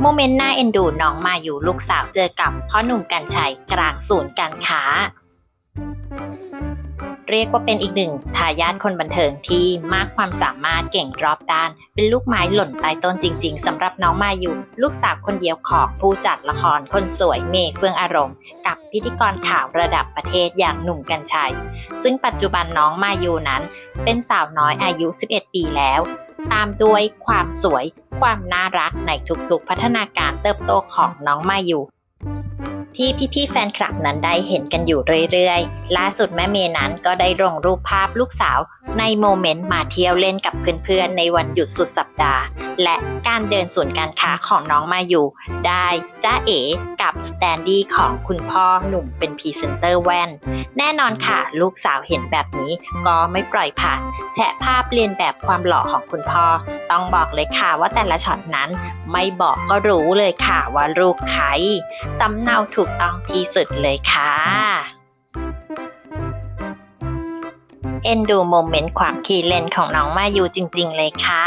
โมเมนต์น่าเอ็นดูน้องมาอยู่ลูกสาวเจอกับพ่อหนุ่มกัญชัยกลางศูนย์การค้า เรียกว่าเป็นอีกหนึ่งทายาทคนบันเทิงที่มากความสามารถเก่งรอบด้าน เป็นลูกไม้หล่นใต้ต้นจริง ๆสำหรับน้องมาอยู่ลูกสาวคนเดียวของผู้จัดละครคนสวยเมย์เฟื่องอารมณ์ กับพิธีกรข่าวระดับประเทศอย่างหนุ่มกัญชัย ซึ่งปัจจุบันน้องมาอยู่นั้น เป็นสาวน้อยอายุ 11 ปีแล้ว ตามด้วยความสวย ความน่ารักในทุกๆ พัฒนาการเติบโตของน้องมาอยู่ ที่พี่ๆแฟนคลับนั้นได้เห็นกันอยู่เรื่อยๆ ล่าสุดแม่เมย์นั้นก็ได้ลงรูปภาพลูกสาว ในโมเมนต์มาเที่ยวเล่นกับเพื่อนๆในวันหยุดสุดสัปดาห์ และการเดินศูนการค้าของน้องมาอยู่ ได้จ้าเอ๋กับสแตนดี้ของคุณพ่อหนุ่มเป็นพรีเซนเตอร์แว่น แน่นอนค่ะ ลูกสาวเห็นแบบนี้ก็ไม่ปล่อยผ่าน แชะภาพเรียนแบบความหล่อของคุณพ่อ ต้องบอกเลยค่ะว่าแต่ละช็อตนั้น ไม่บอกก็รู้เลยค่ะว่าลูกใครสำเนาถูกต้องที่สุดเลยค่ะเอ็นดูโมเมนต์ความขี้เล่นของน้องมาอยู่จริง ๆ เลยค่ะ